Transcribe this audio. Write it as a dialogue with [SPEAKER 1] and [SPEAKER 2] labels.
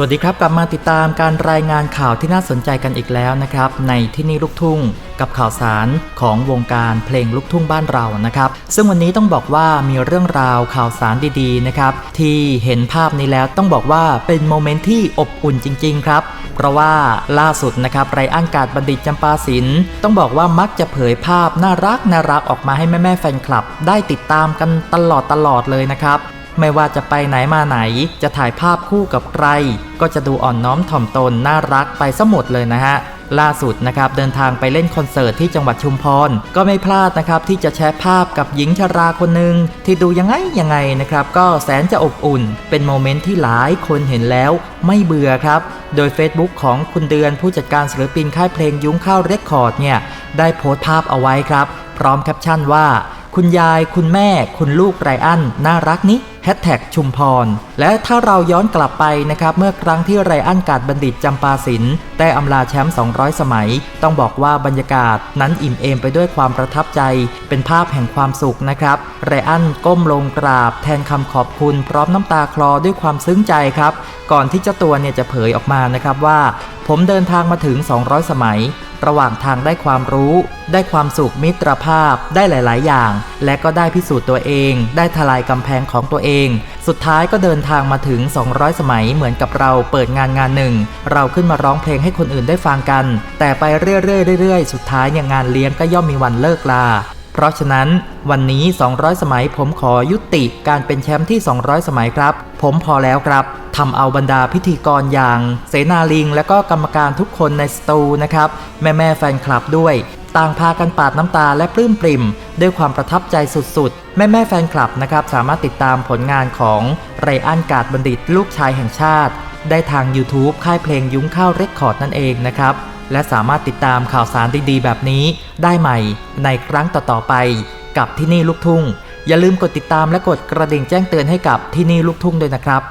[SPEAKER 1] สวัสดีครับ กลับมาติดตามการรายงานข่าวที่น่าสนใจกันอีกแล้วนะครับ ในที่นี่ลูกทุ่ง กับข่าวสารของวงการเพลงลูกทุ่งบ้านเรานะครับ ซึ่งวันนี้ต้องบอกว่ามีเรื่องราวข่าวสารดีๆนะครับ ที่เห็นภาพนี้แล้วต้องบอกว่าเป็นโมเมนต์ที่อบอุ่นจริง ๆ ครับ เพราะว่าล่าสุดนะครับไรอันการบัณฑิตจำปาสินต้องบอกว่ามักจะเผยภาพน่ารักน่ารักออกมาให้แม่ๆแฟนคลับ ได้ติดตามกันตลอดตลอดเลยนะครับ ไม่ว่าจะไปไหนมาไหน จะถ่ายภาพคู่กับใคร ก็จะดูอ่อนน้อมถ่อมตนน่ารักไปสมดเลยนะฮะล่าสุดนะครับเดินทางไปเล่นคอนเสิร์ตที่จังหวัดชุมพร ก็ไม่พลาดนะครับที่จะแชร์ภาพกับหญิงชราคนหนึ่งที่ดูยังไงยังไงนะครับก็แสนจะอบอุ่น เป็นโมเมนต์ที่หลายคนเห็นแล้วไม่เบื่อครับ โดย Facebook ของคุณเดือนผู้จัดการศิลปินค่ายเพลงยุ้งข้าวเรคคอร์ดเนี่ยได้โพสต์ภาพเอาไว้ครับ พร้อมแคปชั่นว่า คุณยายคุณแม่ คุณลูกไรอันน่ารักนี้ ฮชแท็กชุมพร และถ้าเราย้อนกลับไปนะครับ เมื่อครั้งที่ไรอันกาดบัณฑิตจำปาสินได้อำลาแชมป์ 200 สมัย ต้องบอกว่าบรรยากาศนั้นอิ่มเอมไปด้วยความประทับใจ เป็นภาพแห่งความสุขนะครับไรอันก้มลงกราบ แทนคำขอบคุณพร้อมน้ำตาคลอด้วยความซึ้งใจครับ ก่อนที่เจ้าตัวเนี่ยจะเผยออกมานะครับว่า ผมเดินทางมาถึง 200 สมัย ระหว่างทางได้ความรู้ ได้ความสุขมิตรภาพ ได้หลาย ๆ อย่าง และก็ได้พิสูจน์ตัวเอง ได้ทลายกำแพงของตัวเอง สุดท้ายก็เดินทางมาถึง 200 สมัยเหมือนกับเราเปิดงานงานหนึ่ง เราขึ้นมาร้องเพลงให้คนอื่นได้ฟังกัน แต่ไปเรื่อย ๆ เรื่อย ๆ สุดท้ายเนี่ยงานเลี้ยงก็ย่อมมีวันเลิกลา เพราะฉะนั้นวันนี้ 200 สมัยผมขอยุติการเป็นแชมป์ที่ 200 สมัยครับ ผมพอแล้วครับทำเอาบรรดาพิธีกรอย่างเสนาลิง และก็กรรมการทุกคนในสตูนะครับ แม่แม่แฟนคลับด้วย ต่างพากันปาดน้ำตาและปลื้มปริ่ม ด้วยความประทับใจสุดๆ แม่แม่แฟนคลับนะครับ สามารถติดตามผลงานของไรอันกาดบัณฑิตลูกชายแห่งชาติ ได้ทาง YouTube ค่ายเพลงยุ้งข้าวเรคคอร์ดนั่นเองนะครับ และสามารถติดตามข่าวสารดีๆ แบบนี้ได้ใหม่ในครั้งต่อๆไป กับที่นี่ลูกทุ่ง อย่าลืมกดติดตามและกดกระดิ่งแจ้งเตือนให้กับที่นี่ลูกทุ่งด้วยนะครับ